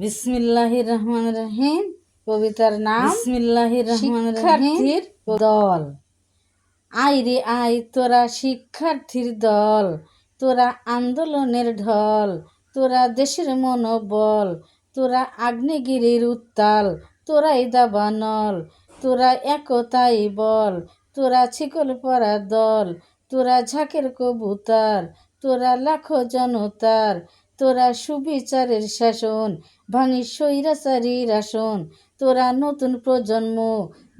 বিসমিল্লাহির রহমান রহিম। কবিতার নাম বিসমিল্লাহির রহমান রহিম। দল। আই রে আই তোরা শিক্ষার্থীর দল। তোরা আন্দোলনের ঢল। তোরা দেশের মনোবল। তোরা আগ্নেয়গিরির উত্তাল। তোরাই দাবানল তোরা একতাই বল। তোরা ছিকল পরা দল। তোরা ঝাঁকের কবুতার। তোরা লাখো জনতার। তোরা সুবিচারের শাসন ভাঙি স্বৈরাচারীর আসন। তোরা নতুন প্রজন্ম,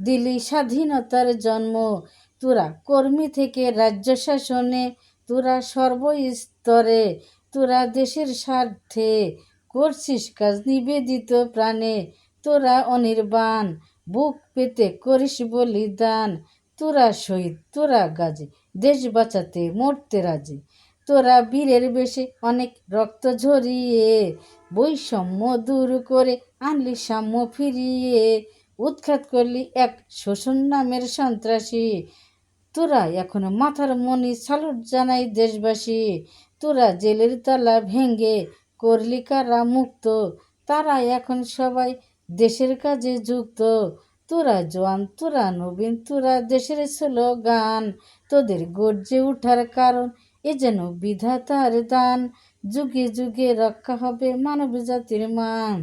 দিলি স্বাধীনতার জন্ম। তোরা কর্মী থেকে রাজ্য শাসনে, তোরা সর্বস্তরে, তোরা দেশের স্বার্থে করছিস কাজ নিবেদিত প্রাণে। তোরা অনির্বাণ, বুক পেতে করিস বলিদান। তোরা শহীদ, তোরা গাজী, দেশ বাঁচাতে মরতে রাজি। তোরা বীরের বেশে অনেক রক্ত ঝরিয়ে বৈষম্য দূর করে আনলি সাম্য ফিরিয়ে। উৎখাত করলি এক শোষণ নামের সন্ত্রাসী। তোরা এখন মাথার মনি সালুট জানাই দেশবাসী। তোরা জেলের তালা ভেঙ্গে করলি কারা মুক্ত? তারা এখন সবাই দেশের কাজে যুক্ত। তোরা জোয়ান, তোরা নবীন, তোরা দেশের স্লোগান। তোদের গর্জে ওঠার কারণ এ যেন বিধাতার দান। যুগে যুগে রক্ষা হবে মানব জাতির মান।